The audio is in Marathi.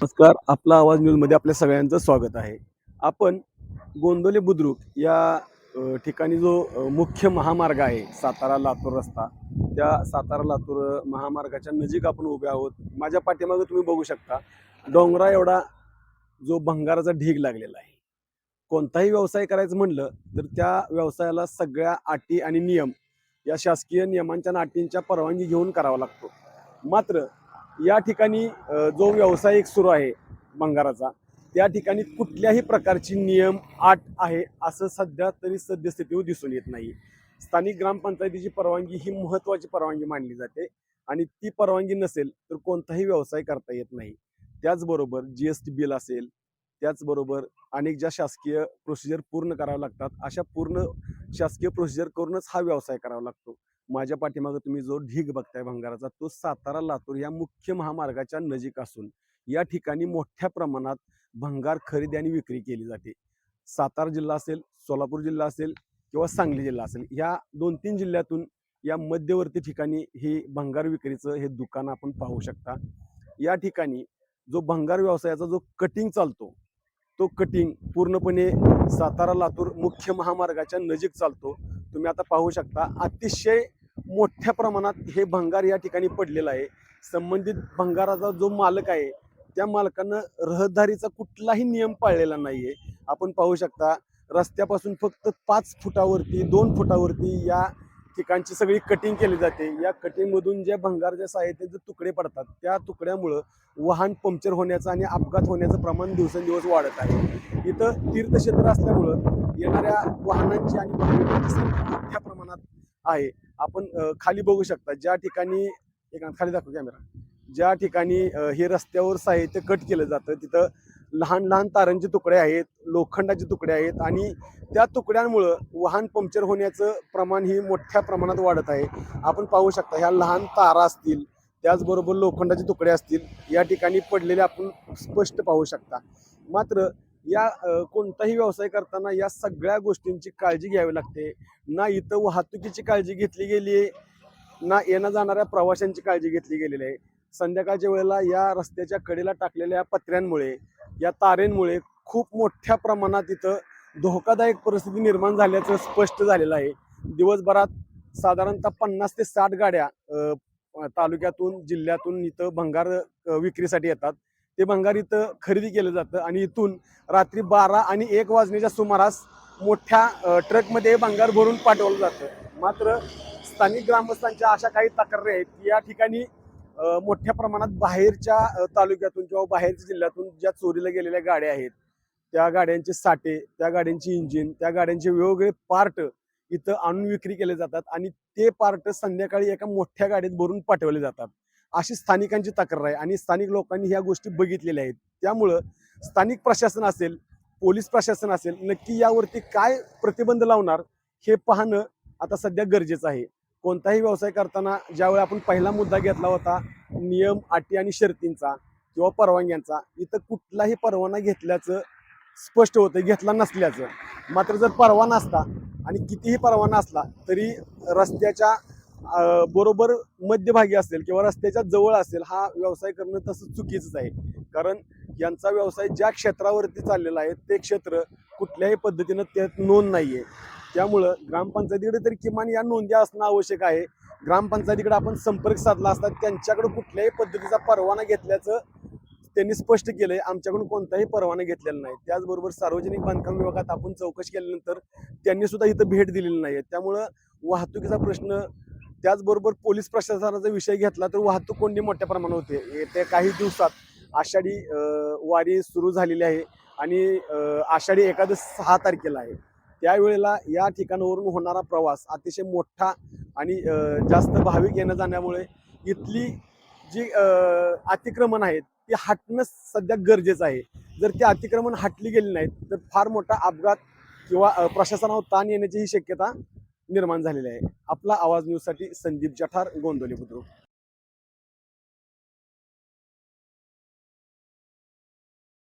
नमस्कार आपला आवाज न्यूजमध्ये आपल्या सगळ्यांचं स्वागत आहे. आपण गोंदले बुद्रुक या ठिकाणी जो मुख्य महामार्ग आहे सातारा लातूर रस्ता त्या सातारा लातूर महामार्गाच्या नजीक आपण उभे आहोत. माझ्या पाठीमागे तुम्ही बघू शकता डोंगरा एवढा जो भंगाराचा ढीग लागलेला आहे. कोणताही व्यवसाय करायचं म्हणलं तर त्या व्यवसायाला सगळ्या अटी आणि नियम या शासकीय नियमांच्या आणि अटींच्या परवानगी घेऊन करावा लागतो. मात्र या ठिकाणी जो व्यावसायिक सुरू आहे भंगाराचा त्या ठिकाणी कुठल्याही प्रकारची नियम आट आहे असं सध्या तरी सद्यस्थितीवर दिसून येत नाही. स्थानिक ग्रामपंचायतीची परवानगी ही महत्त्वाची परवानगी मानली जाते आणि ती परवानगी नसेल तर कोणताही व्यवसाय करता येत नाही. त्याचबरोबर जी एस टी बिल असेल त्याचबरोबर अनेक ज्या शासकीय प्रोसिजर पूर्ण कराव्या लागतात अशा पूर्ण शासकीय प्रोसिजर करूनच हा व्यवसाय करावा लागतो. माझ्या पाठीमागे तुम्ही जो ढीग बघताय भंगाराचा तो सातारा लातूर या मुख्य महामार्गाच्या नजीक असून या ठिकाणी मोठ्या प्रमाणात भंगार खरेदी आणि विक्री केली जाते. सातारा जिल्हा असेल सोलापूर जिल्हा असेल किंवा सांगली जिल्हा असेल या दोन तीन जिल्ह्यातून या मध्यवर्ती ठिकाणी हे भंगार विक्रीचं हे दुकान आपण पाहू शकता. या ठिकाणी जो भंगार व्यवसायाचा जो कटिंग चालतो तो कटिंग पूर्णपणे सातारा लातूर मुख्य महामार्गाच्या नजीक चालतो. तुम्ही आता पाहू शकता अतिशय मोठ्या प्रमाणात हे भंगार या ठिकाणी पडलेलं आहे. संबंधित भंगाराचा जो मालक आहे त्या मालकानं रहदारीचा कुठलाही नियम पाळलेला नाही आहे आपण पाहू शकता रस्त्यापासून फक्त पाच फुटावरती दोन फुटावरती या ठिकाणची सगळी कटिंग केली जाते. या कटिंगमधून जे भंगारच्या साहित्याचे तुकडे पडतात त्या तुकड्यामुळं वाहन पंक्चर होण्याचं आणि अपघात होण्याचं प्रमाण दिवसेंदिवस वाढत आहे. इथं तीर्थक्षेत्र असल्यामुळं येणाऱ्या वाहनांची आणि भाविकांची संख्या मोठ्या प्रमाणात आहे. आपण खाली बघू शकता ज्या ठिकाणी एक खाली दाखव कॅमेरा. ज्या ठिकाणी हे रस्त्यावर साहित्य कट केलं जातं तिथं लहान लहान तारांचे तुकडे आहेत लोखंडाचे तुकडे आहेत आणि त्या तुकड्यांमुळं वाहन पंक्चर होण्याचं प्रमाण ही मोठ्या प्रमाणात वाढत आहे. आपण पाहू शकता ह्या लहान तारा असतील त्याचबरोबर लोखंडाचे तुकडे असतील या ठिकाणी पडलेले आपण स्पष्ट पाहू शकता. मात्र या कोणताही व्यवसाय करताना या सगळ्या गोष्टींची काळजी घ्यावी लागते. ना इथं वाहतुकीची काळजी घेतली गेली आहे ना येणं जाणाऱ्या प्रवाशांची काळजी घेतली गेलेली आहे. संध्याकाळच्या वेळेला या रस्त्याच्या कडेला टाकलेल्या पत्र्यांमुळे या तारेंमुळे खूप मोठ्या प्रमाणात इथं धोकादायक परिस्थिती निर्माण झाल्याचं स्पष्ट झालेलं आहे. दिवसभरात साधारणतः पन्नास ते साठ गाड्या तालुक्यातून जिल्ह्यातून इथं भंगार विक्रीसाठी येतात. ते भंगार इथं खरेदी केलं जातं आणि इथून रात्री बारा आणि एक वाजण्याच्या सुमारास मोठ्या ट्रकमध्ये भंगार भरून पाठवलं जातं. मात्र स्थानिक ग्रामस्थांच्या अशा काही तक्रारी आहेत की या ठिकाणी मोठ्या प्रमाणात बाहेरच्या तालुक्यातून किंवा बाहेरच्या जिल्ह्यातून ज्या चोरीला गेलेल्या गाड्या आहेत त्या गाड्यांचे साठे त्या गाड्यांची इंजिन त्या गाड्यांचे वेगवेगळे पार्ट इथं आणून विक्री केले जातात आणि ते पार्ट संध्याकाळी एका मोठ्या गाडीत भरून पाठवले जातात. अशी स्थानिकांची तक्रार आहे आणि स्थानिक लोकांनी ह्या गोष्टी बघितलेल्या आहेत. त्यामुळं स्थानिक प्रशासन असेल पोलीस प्रशासन असेल नक्की यावरती काय प्रतिबंध लावणार हे पाहणं आता सध्या गरजेचं आहे. कोणताही व्यवसाय करताना ज्यावेळी आपण पहिला मुद्दा घेतला होता नियम अटी आणि शर्तींचा किंवा परवानग्यांचा इथं कुठलाही परवाना घेतल्याचं स्पष्ट होतं घेतला नसल्याचं. मात्र जर परवाना असता आणि कितीही परवाना असला तरी रस्त्याच्या बरोबर मध्यभागी असेल किंवा रस्त्याच्या जवळ असेल हा व्यवसाय करणं तसं चुकीचंच आहे. कारण यांचा व्यवसाय ज्या क्षेत्रावरती चाललेला आहे ते क्षेत्र कुठल्याही पद्धतीनं त्यात नोंद नाही आहे त्यामुळं ग्रामपंचायतीकडे तरी किमान या नोंदी असणं आवश्यक आहे. ग्रामपंचायतीकडे आपण संपर्क साधला असता त्यांच्याकडे कुठल्याही पद्धतीचा परवाना घेतल्याचं त्यांनी स्पष्ट केलंय. आमच्याकडून कोणताही परवाना घेतलेला नाही. त्याचबरोबर सार्वजनिक बांधकाम विभागात आपण चौकशी केल्यानंतर त्यांनी सुद्धा इथं भेट दिलेली नाही त्यामुळं वाहतुकीचा प्रश्न त्याचबरोबर पोलीस प्रशासनाचा विषय घेतला तर वाहतूक कोंडी मोठ्या प्रमाणात होते. येत्या काही दिवसात आषाढी वारी सुरू झालेली आहे आणि आषाढी एकादश सहा तारखेला आहे. त्यावेळेला या ठिकाणावरून होणारा प्रवास अतिशय मोठा आणि जास्त भाविक येणं जाण्यामुळे इथली जी अतिक्रमण आहेत ती हटणं सध्या गरजेचं आहे. जर ती अतिक्रमण हटली गेली नाहीत तर फार मोठा अपघात किंवा प्रशासनावर ताण येण्याची ही शक्यता निर्माण झालेली आहे. आपला आवाज न्यूजसाठी संदीप जठार गोंदवली बुद्रुक.